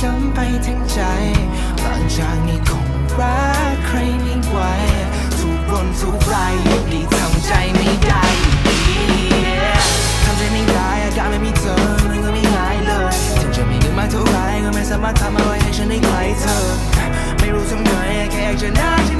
ช้ำไปทั้งใจหลังจากนี้คงรักใครไม่ไหวทุกรนทุกรายอยู่ดีทำใจไม่ได้ทำใจไม่ได้อาการไม่มีเธอมันก็ไม่ง่ายเลยถึงจะมีเงินมากเท่าไรก็ไม่สามารถทำอะไรให้ฉันได้ไกลเธอ ไม่รู้ทำไงแค่อยากจะน่าฉัน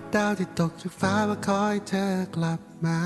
กับดาวที่ตกจากฟ้ามาคอยเธอกลับมา